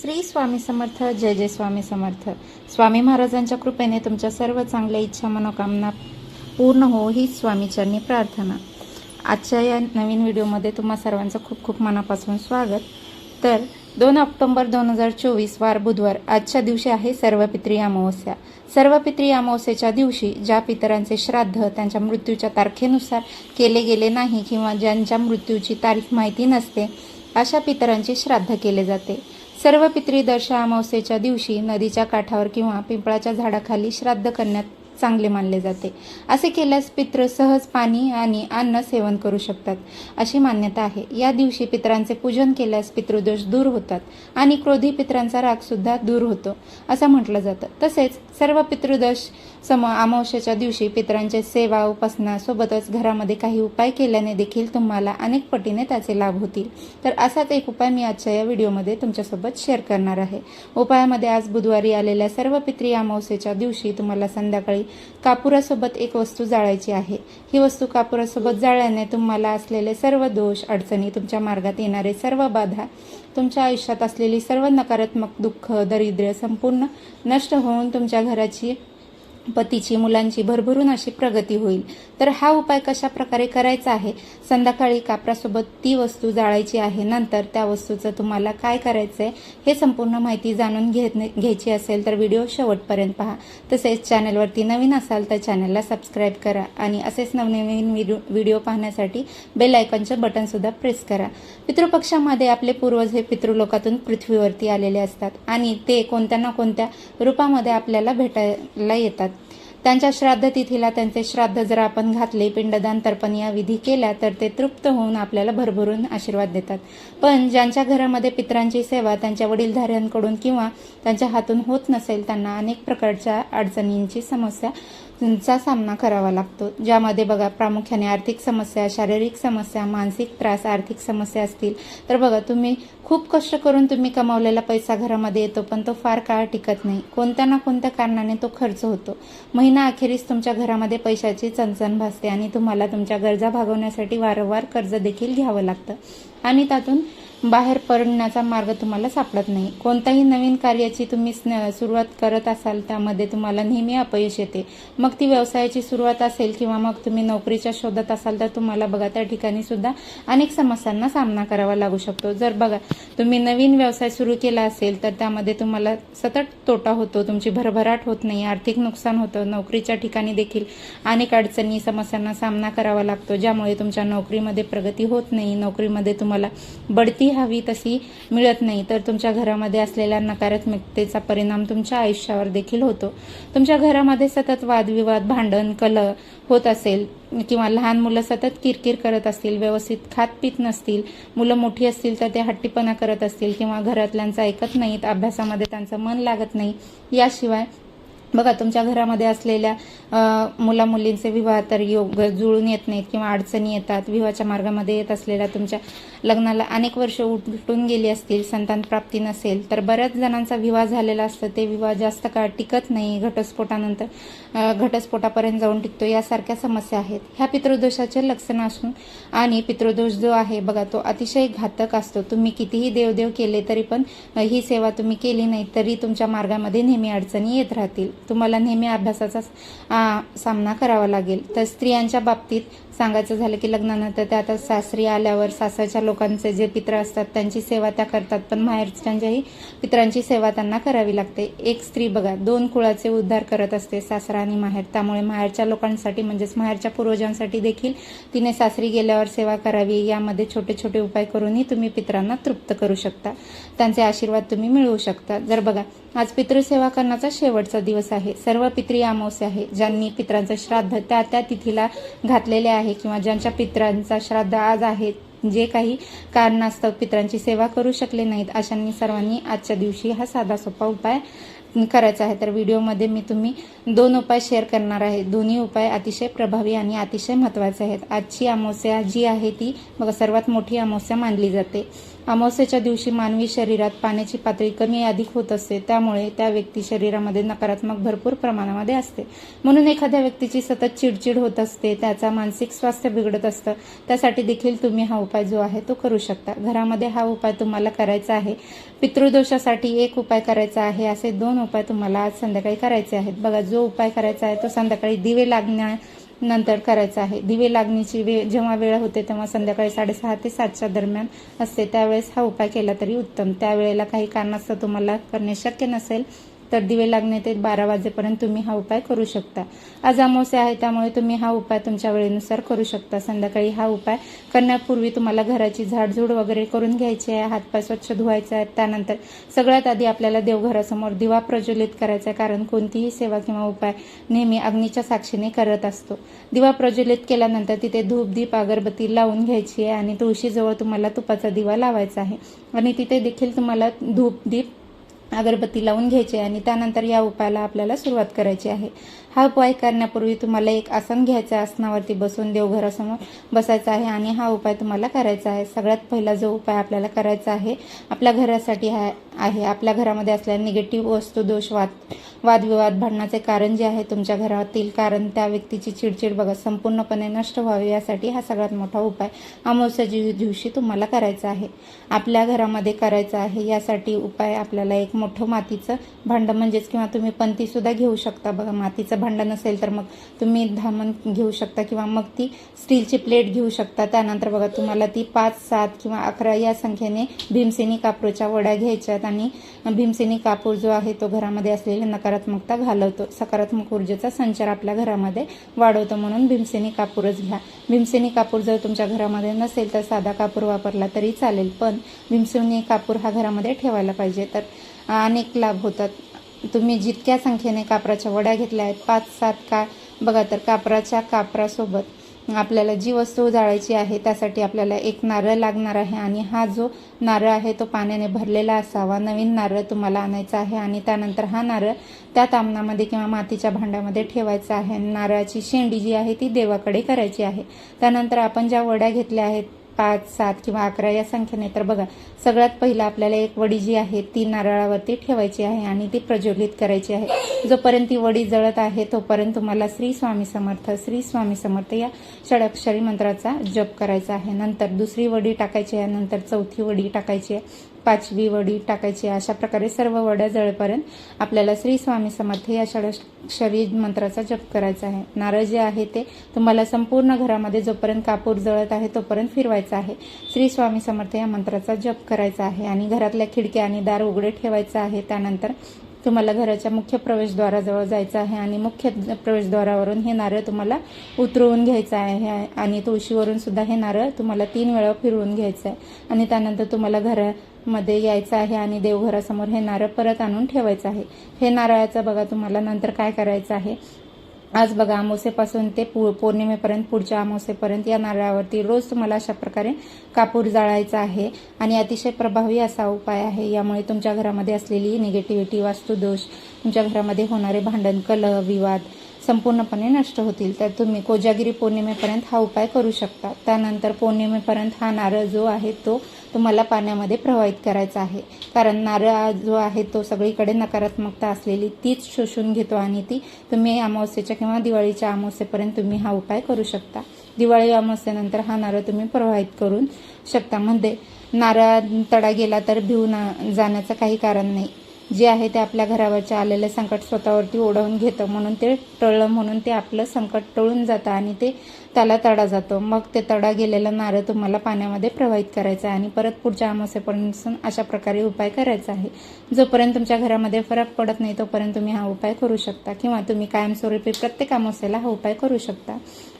श्री स्वामी समर्थ जय जय स्वामी समर्थ. स्वामी महाराजांच्या कृपेने तुमच्या सर्व चांगल्या इच्छा मनोकामना पूर्ण हो ही स्वामीचरणी प्रार्थना. आजच्या या नवीन व्हिडिओमध्ये तुम्हा सर्वांचं खूप खूप मनापासून स्वागत. तर दोन ऑक्टोबर दोन हजार चोवीस वार बुधवार आजच्या दिवशी आहे सर्व पित्री अमावस्या. सर्वपित्री अमावस्येच्या दिवशी ज्या पितरांचे श्राद्ध त्यांच्या मृत्यूच्या तारखेनुसार केले गेले नाही किंवा ज्यांच्या मृत्यूची तारीख माहिती नसते अशा पितरांचे श्राद्ध केले जाते. सर्व पितरी अमावस्येच्या दिवशी नदीच्या काठावर किंवा पिंपळाच्या झाडाखाली श्राद्ध करण्यात चांगले मानले जाते. असे केल्यास पित्र सहज पाणी आणि अन्न सेवन करू शकतात अशी मान्यता आहे. या दिवशी पितरांचे पूजन केल्यास पितृदोष दूर होतात आणि क्रोधी पितरांचा राग सुद्धा दूर होतो असं म्हटलं जातं. तसेच सर्व पितृदोष सम अमावस्येच्या दिवशी पितरांचे सेवा उपासना सोबतच घरामध्ये काही उपाय केल्याने देखील तुम्हाला अनेक पटीने त्याचे लाभ होतील. तर असाच एक उपाय मी आजच्या या व्हिडिओमध्ये तुमच्यासोबत शेअर करणार आहे. उपायामध्ये आज बुधवारी आलेल्या सर्व पित्री अमावस्येच्या दिवशी तुम्हाला संध्याकाळी कापुरासोबत एक वस्तू जाळायची आहे. ही वस्तू कापुरासोबत जाळल्याने तुम्हाला असलेले सर्व दोष अडचणी तुमच्या मार्गात येणारे सर्व बाधा तुमच्या आयुष्यात असलेली सर्व नकारात्मक दुःख दरिद्र्य संपूर्ण नष्ट होऊन तुमच्या घराची पतीची मुलांची भरभरून अशी प्रगती होईल. तर हा उपाय कशा प्रकारे करायचा आहे? संध्याकाळी कापरासोबत ती वस्तू जाळायची आहे. नंतर त्या वस्तूचं तुम्हाला काय करायचं आहे हे संपूर्ण माहिती जाणून घ्यायची असेल तर व्हिडिओ शेवटपर्यंत पहा. तसेच चॅनलवरती नवीन असाल तर चॅनलला सबस्क्राईब करा आणि असेच नवनवीन व्हिडिओ व्हिडिओ पाहण्यासाठी बेल आयकॉनचं बटनसुद्धा प्रेस करा. पितृपक्षामध्ये आपले पूर्वज हे पितृलोकातून पृथ्वीवरती आलेले असतात आणि ते कोणत्या ना कोणत्या रूपामध्ये आपल्याला भेटायला येतात. त्यांच्या श्राद्ध तिथीला त्यांचे श्राद्ध जर आपण घातले पिंडदान तर्पण या विधी केल्या तर ते तृप्त होऊन आपल्याला भरभरून आशीर्वाद देतात. पण ज्यांच्या घरामध्ये पितरांची सेवा त्यांच्या वडीलधाऱ्यांकडून किंवा त्यांच्या हातून होत नसेल त्यांना अनेक प्रकारच्या अडचणींची समस्या चा सामना करावा लागतो. ज्यामध्ये बघा प्रामुख्याने आर्थिक समस्या शारीरिक समस्या मानसिक त्रास आर्थिक समस्या असतील. तर बघा तुम्ही खूप कष्ट करून तुम्ही कमावलेला पैसा घरामध्ये येतो पण तो फार काळ टिकत नाही. कोणत्या ना कोणत्या कारणाने तो खर्च होतो. महिना अखेरीस तुमच्या घरामध्ये पैशाची चणचण भासते आणि तुम्हाला तुमच्या गरजा भागवण्यासाठी वारंवार कर्ज देखील घ्यावं लागतं. आणि त्यातून बाहेर पडण्याचा मार्ग तुम्हाला सापडत नाही. कोणत्याही नवीन कार्याची तुम्ही सुरुवात करत असाल त्यामध्ये तुम्हाला नेहमी अपयश येते. मग ती व्यवसायाची सुरुवात असेल किंवा मग तुम्ही नोकरीच्या शोधात असाल तर तुम्हाला बघा त्या ठिकाणी सुद्धा अनेक समस्यांना सामना करावा लागू शकतो. जर बघा तुम्ही नवीन व्यवसाय सुरू केला असेल तर त्यामध्ये तुम्हाला सतत तोटा होतो तुमची भरभराट होत नाही आर्थिक नुकसान होतं नोकरीच्या ठिकाणी देखील अनेक अडचणी समस्यांना सामना करावा लागतो ज्यामुळे तुमच्या नोकरीमध्ये प्रगती होत नाही नोकरीमध्ये तुम्हाला बढती हवी तशी मिळत नाही. तर तुमच्या घरामध्ये असलेल्या नकारात्मकतेचा परिणाम तुमच्या आयुष्यावर देखील होतो. तुमच्या घरामध्ये सतत वादविवाद भांडण कल होत असेल किंवा लहान मुलं सतत किरकिर करत असतील व्यवस्थित खात पित नसतील मुलं मोठी असतील तर ते हट्टीपणा करत असतील किंवा घरातल्यांचं ऐकत नाहीत अभ्यासामध्ये त्यांचं मन लागत नाही याशिवाय बघा तुमच्या घरामध्ये असलेल्या मुला मुलींचे विवाह तर योग जुळून येत नाहीत किंवा अडचणी येतात. विवाहाच्या मार्गामध्ये येत असलेल्या तुमच्या लग्नाला अनेक वर्ष उलटून गेली असतील संतान प्राप्ती नसेल तर बऱ्याच जणांचा विवाह झालेला असतं. ते विवाह जास्त काळ टिकत नाही घटस्फोटानंतर घटस्फोटापर्यंत जाऊन टिकतो यासारख्या समस्या आहेत. ह्या पितृदोषाचे लक्षण असून आणि पितृदोष जो आहे बघा तो अतिशय घातक असतो. तुम्ही कितीही देवदेव केले तरी पण ही सेवा तुम्ही केली नाही तरी तुमच्या मार्गामध्ये नेहमी अडचणी येत राहतील. तुम्हाला नेहमी अभ्यासाचा सामना करावा लागेल. तर स्त्रियांच्या बाबतीत सांगायचं झालं की लग्नानंतर त्या आता सासरी आल्यावर सासरच्या लोकांचे जे पित्र असतात त्यांची सेवा त्या करतात पण माहेरच्यांच्याही पित्रांची सेवा त्यांना करावी लागते. एक स्त्री बघा दोन कुळाचे उद्धार करत असते सासरा आणि माहेर. त्यामुळे माहेरच्या लोकांसाठी म्हणजेच माहेरच्या पूर्वजांसाठी देखील तिने सासरी गेल्यावर सेवा करावी. यामध्ये छोटे छोटे उपाय करूनही तुम्ही पित्रांना तृप्त करू शकता. त्यांचे आशीर्वाद तुम्ही मिळवू शकता. जर बघा आज पितृसेवा करण्याचा शेवटचा दिवस आहे. सर्व पित्री अमावस्या आहे. ज्यांनी पित्रांचं श्राद्ध त्या त्या तिथीला घातलेले आहे किंवा ज्यांच्या पित्रांचा श्राद्ध आज आहे जे काही कारणास्तव पित्रांची सेवा करू शकले नाहीत अशांनी सर्वांनी आजच्या दिवशी हा साधा सोपा उपाय करायचा आहे. तर व्हिडिओमध्ये मी तुम्ही दोन उपाय शेअर करणार आहे. दोन्ही उपाय अतिशय प्रभावी आणि अतिशय महत्त्वाचे आहेत. आजची अमावस्या जी आहे ती बघा सर्वात मोठी अमावस्या मानली जाते. अमावस्येच्या दिवशी मानवी शरीरात पाण्याची पातळी कमी अधिक होत असते. त्यामुळे त्या व्यक्ती शरीरामध्ये नकारात्मक भरपूर प्रमाणामध्ये असते. म्हणून एखाद्या व्यक्तीची सतत चिडचिड होत असते त्याचा मानसिक स्वास्थ्य बिघडत असतं. त्यासाठी देखील तुम्ही हा उपाय जो आहे तो करू शकता. घरामध्ये हा उपाय तुम्हाला करायचा आहे. पितृदोषासाठी एक उपाय करायचा आहे. असे दोन उपाय तुम्हाला आज संध्याकाळी करायचे आहेत. बघा जो उपाय करायचा आहे तो संध्याकाळी दिवे लागण्या नंतर करायचं आहे. दिवे लागण्याची वेळ जेव्हा वेळ होते तेव्हा संध्याकाळी साडेसहा ते सातच्या दरम्यान असते. त्यावेळेस हा उपाय केला तरी उत्तम. त्यावेळेला काही कारणास्तव तुम्हाला करणे शक्य नसेल तर दिवे लागणे ते बारा वाजेपर्यंत तुम्ही हा उपाय करू शकता. आज अमावस्या आहे त्यामुळे तुम्ही हा उपाय तुमच्या वेळेनुसार करू शकता. संध्याकाळी हा उपाय करण्यापूर्वी तुम्हाला घराची झाडझूड वगैरे करून घ्यायची आहे हातपाय स्वच्छ धुवायचे आहेत. त्यानंतर सगळ्यात आधी आपल्याला देवघरासमोर दिवा प्रज्वलित करायचा आहे कारण कोणतीही सेवा किंवा उपाय नेहमी अग्नीच्या साक्षीने करत असतो. दिवा प्रज्वलित केल्यानंतर तिथे धूप दीप अगरबत्ती लावून घ्यायची आहे आणि तुळशीजवळ तुम्हाला तुपाचा दिवा लावायचा आहे. आणि तिथे देखील तुम्हाला धूप दीप अगरबत्ती लावून घ्यायची आणि त्यानंतर या उपायाला आपल्याला सुरुवात करायची आहे. हा उपाय करण्यापूर्वी तुम्हाला एक आसन घ्यायचं आहे. आसनावरती बसून देवघरासमोर बसायचं आहे आणि हा उपाय तुम्हाला करायचा आहे. सगळ्यात पहिला जो उपाय आपल्याला करायचा आहे आपल्या घरासाठी हा आहे. आपल्या घरामध्ये असलेल्या निगेटिव्ह वस्तू दोष वाद वादविवाद भांडणाचे कारण जे आहे तुमच्या घरातील कारण त्या व्यक्तीची चिडचिड बघा संपूर्णपणे नष्ट व्हावी यासाठी हा सगळ्यात मोठा उपाय अमावस्याच्या दिवशी तुम्हाला करायचा आहे. आपल्या घरामध्ये करायचा आहे यासाठी उपाय आपल्याला एक मोठं मातीचं भांडं म्हणजेच किंवा तुम्ही पंती सुद्धा घेऊ शकता. बघा मातीचं भांडं नसेल तर मग तुम्ही धामण घेऊ शकता किंवा मग ती स्टीलची प्लेट घेऊ शकता. त्यानंतर बघा तुम्हाला ती पाच सात किंवा अकरा या संख्येने भीमसेनी कापूरच्या वड्या घ्यायच्यात आणि भीमसेनी कापूर जो आहे तो घरामध्ये असलेली नकारात्मकता घालवतो. सकारात्मक ऊर्जेचा संचार आपल्या घरामध्ये वाढवतो म्हणून भीमसेनी कापूरच घ्या. भीमसेनी कापूर जर तुमच्या घरामध्ये नसेल तर साधा कापूर वापरला तरी चालेल पण भीमसेनी कापूर हा घरामध्ये ठेवायला पाहिजे. तर अनेक लाभ होतात. तुम्ही जितक्या संख्येने कापराच्या वड्या घेतल्या आहेत पाच सात का बघा तर कापराच्या कापरासोबत आपल्याला जी वस्तू जाळायची आहे त्यासाठी आपल्याला एक नारळ लागणार आहे आणि हा जो नारळ आहे तो पाण्याने भरलेला असावा. नवीन नारळ तुम्हाला आणायचा आहे आणि त्यानंतर हा नारळ त्या तामणामध्ये किंवा मातीच्या भांड्यामध्ये ठेवायचा आहे. नारळाची शेंडी जी आहे ती देवाकडे करायची आहे. त्यानंतर आपण ज्या वड्या घेतल्या आहेत पाच सात किंवा अकरा या संख्येने तर बघा सगळ्यात पहिलं आपल्याला एक वडी जी आहे ती नारळावरती ठेवायची आहे आणि ती प्रज्वलित करायची आहे. जोपर्यंत ती वडी जळत आहे तोपर्यंत तुम्हाला श्री स्वामी समर्थ श्री स्वामी समर्थ या षडाक्षरी मंत्राचा जप करायचा आहे. नंतर दुसरी वडी टाकायची आहे नंतर चौथी वडी टाकायची आहे. पाचवी वडी टाकायची. अशा प्रकारे सर्व वड्या जळपर्यंत आपल्याला श्री स्वामी समर्थ या शरीर मंत्राचा जप करायचा आहे. नारळ जे आहे ते तुम्हाला संपूर्ण घरामध्ये जोपर्यंत कापूर जळत आहे तोपर्यंत फिरवायचा आहे. श्री स्वामी समर्थ या मंत्राचा जप करायचा आहे आणि घरातल्या खिडक्या आणि दार उघडे ठेवायचं आहे. त्यानंतर तुम्हाला घराच्या मुख्य प्रवेशद्वाराजवळ जायचं आहे आणि मुख्य प्रवेशद्वारावरून हे नारळ तुम्हाला उतरवून घ्यायचं आहे आणि तुळशीवरून सुद्धा हे नारळ तुम्हाला तीन वेळा फिरवून घ्यायचं आहे. आणि त्यानंतर तुम्हाला घरामध्ये यायचं आहे आणि देवघरासमोर हे नारळ परत आणून ठेवायचं आहे. हे नारळाचं बघा तुम्हाला नंतर काय करायचं आहे. आज बघा अमावस्येपासून ते पौर्णिमेपर्यंत पुढच्या अमावस्येपर्यंत या नारळावरती रोज तुम्हाला अशा प्रकारे कापूर जाळायचा आहे आणि अतिशय प्रभावी असा उपाय आहे. यामुळे तुमच्या घरामध्ये असलेली निगेटिव्हिटी वास्तुदोष तुमच्या घरामध्ये होणारे भांडण कलह विवाद संपूर्णपणे नष्ट होतील. तर तुम्ही कोजागिरी पौर्णिमेपर्यंत हा उपाय करू शकता. त्यानंतर पौर्णिमेपर्यंत हा नारळ जो आहे तो तुम्हाला पाण्यामध्ये प्रवाहित करायचा आहे. कारण नारळ जो आहे तो सगळीकडे नकारात्मकता असलेली तीच शोषून घेतो आणि ती तुम्ही अमावस्येच्या किंवा दिवाळीच्या अमावस्येपर्यंत तुम्ही हा उपाय करू शकता. दिवाळी अमावस्येनंतर हा नारळ तुम्ही प्रवाहित करून शकता. म्हणजे नारळ तडा गेला तर भिवून जाण्याचं काही कारण नाही. जे आहे ते आपल्या घरावरच्या आलेलं संकट स्वतःवरती ओढवून घेतं. म्हणून ते टळलं म्हणून ते आपलं संकट टळून जातं आणि ते त्याला तडा जातो. मग ते तडा गेलेलं नारळ तुम्हाला पाण्यामध्ये प्रवाहित करायचं आहे आणि परत पुढच्या अमावस्येपर्यंत अशा प्रकारे उपाय करायचा आहे. जोपर्यंत तुमच्या घरामध्ये फरक पडत नाही तोपर्यंत तुम्ही हा उपाय करू शकता. किंवा तुम्ही कायमस्वरूपी प्रत्येक अमावस्येला हा उपाय करू शकता.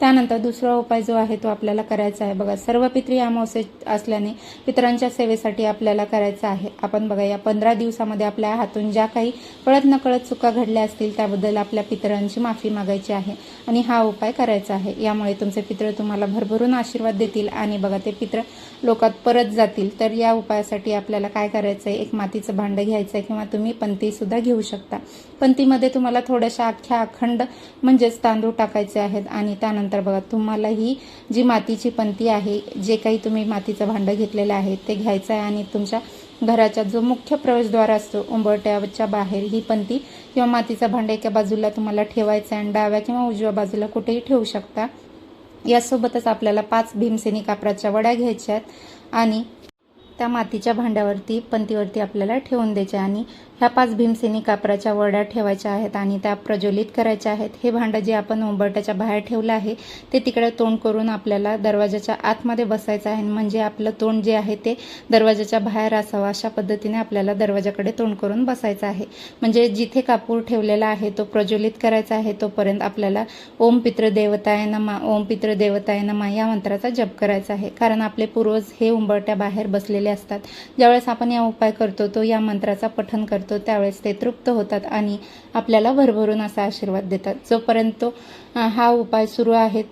त्यानंतर दुसरा उपाय जो आहे तो आपल्याला करायचा आहे. बघा सर्व पित्री अमावस्ये असल्याने पितरांच्या सेवेसाठी आपल्याला करायचं आहे. आपण बघा या पंधरा दिवसामध्ये आपल्या हातून ज्या काही कळत नकळत चुका घडल्या असतील त्याबद्दल आपल्या पितरांची माफी मागायची आहे आणि हा उपाय करायचा आहे. यामुळे तुमचे पित्र तुम्हाला भरभरून आशीर्वाद देतील आणि बघा ते पित्र लोकात परत जातील. तर या उपायासाठी आपल्याला काय करायचं आहे? एक मातीचं भांडं घ्यायचं आहे किंवा तुम्ही पंतीसुद्धा घेऊ शकता. पंतीमध्ये तुम्हाला थोड्याशा अख्ख्या अखंड म्हणजेच तांदूळ टाकायचे आहेत आणि त्यानंतर त्यानंतर बघा तुम्हाला ही जी मातीची पंती आहे जे काही तुम्ही मातीचं भांडं घेतलेलं आहे ते घ्यायचं आहे आणि तुमच्या घराचा जो मुख्य प्रवेशद्वार असतो उंबरट्याच्या बाहेर ही पंती किंवा मातीचा भांडं एका बाजूला तुम्हाला ठेवायचं आहे आणि डाव्या किंवा उजव्या बाजूला कुठेही ठेवू शकता. यासोबतच आपल्याला पाच भीमसेनी कापराच्या वड्या घ्यायच्या आहेत आणि त्या मातीच्या भांड्यावरती पंतीवरती आपल्याला ठेवून द्यायच्या आणि ह्या पाच भीमसेनी कापराच्या वड्या ठेवायच्या आहेत आणि त्या प्रज्वलित करायच्या आहेत. हे भांडं जे आपण उंबरट्याच्या बाहेर ठेवलं आहे ते तिकडे तोंड करून आपल्याला दरवाजाच्या आतमध्ये बसायचं आहे. म्हणजे आपलं तोंड जे आहे ते दरवाजाच्या बाहेर असावं अशा पद्धतीने आपल्याला दरवाजाकडे तोंड करून बसायचं आहे. म्हणजे जिथे कापूर ठेवलेला आहे तो प्रज्वलित करायचा आहे तोपर्यंत आपल्याला ओम पितृदेवताय नमा ओम पितृदेवताय नमा या मंत्राचा जप करायचा आहे. कारण आपले पूर्वज हे उंबरट्या बाहेर बसलेले असतात. ज्यावेळेस आपण या उपाय करतो तो या मंत्राचा पठन करतो. त्यावेळेस ते तृप्त होतात आणि आपल्याला भरभरून असा आशीर्वाद देतात. जोपर्यंत हा उपाय सुरू आहे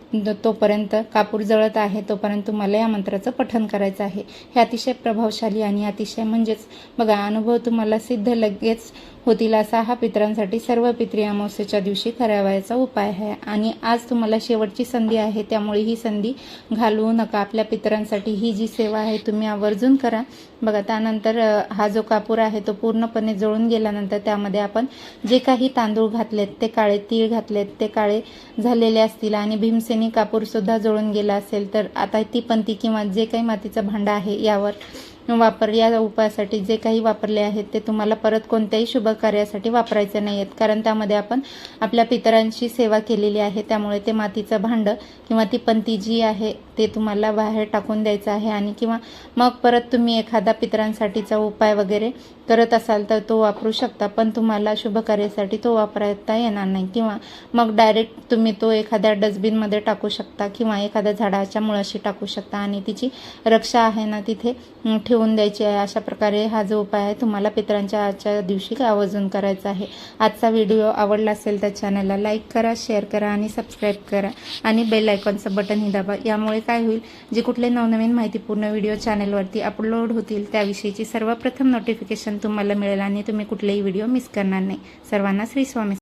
तोपर्यंत कापूर जळत आहे तोपर्यंत तुम्हाला या मंत्राचं पठन करायचं आहे. हे अतिशय प्रभावशाली आणि अतिशय म्हणजेच बघा अनुभव तुम्हाला सिद्ध लगेच होतील असा हा पितरांसाठी सर्व पित्री अमावस्येच्या दिवशी करावायचा उपाय आहे. आणि आज तुम्हाला शेवटची संधी आहे त्यामुळे ही संधी घालवू नका. आपल्या पितरांसाठी ही जी सेवा आहे तुम्ही आवर्जून करा. बघा त्यानंतर हा जो कापूर आहे तो पूर्णपणे जळून गेल्यानंतर त्यामध्ये आपण जे काही तांदूळ घातलेत ते काळे तीळ घातलेत ते काळे झालेले असतील आणि भीमसेनी कापूरसुद्धा जळून गेला असेल तर आता ती पंती किंवा जे काही मातीचं भांडं आहे यावर वापर या उपायासाठी जे काही वापरले आहेत ते तुम्हाला परत कोणत्याही शुभ कार्यासाठी वापरायचे नाही आहेत कारण त्यामध्ये आपण आपल्या पितरांची सेवा केलेली आहे. त्यामुळे ते मातीचं भांडं किंवा ती पंती जी आहे ते तुम्हाला बाहेर टाकून द्यायचं आहे आणि किंवा मग परत तुम्ही एखादा पितरांसाठीचा उपाय वगैरे करत असाल तर तो वापरू शकता पण तुम्हाला शुभ कार्यासाठी तो वापरता येणार नाही. किंवा मग डायरेक्ट तुम्ही तो एखाद्या डस्टबिनमध्ये टाकू शकता किंवा एखाद्या झाडाच्या मुळाशी टाकू शकता आणि तिची रक्षा आहे ना तिथे ठेवून द्यायची आहे. अशा प्रकारे हा जो उपाय आहे तुम्हाला पितरांच्या आजच्या दिवशी आवर्जून करायचा आहे. आजचा व्हिडिओ आवडला असेल तर चॅनलला लाईक करा शेअर करा आणि सबस्क्राईब करा आणि बेल आयकॉनचं बटनही दाबा. यामुळे काय होईल? जे कुठले नवनवीन माहितीपूर्ण व्हिडिओ चॅनलवरती अपलोड होतील त्याविषयीची सर्वप्रथम नोटिफिकेशन तुम्हाला मिळेल आणि तुम्ही कुठलेही व्हिडिओ मिस करणार नाही. सर्वांना श्री स्वामी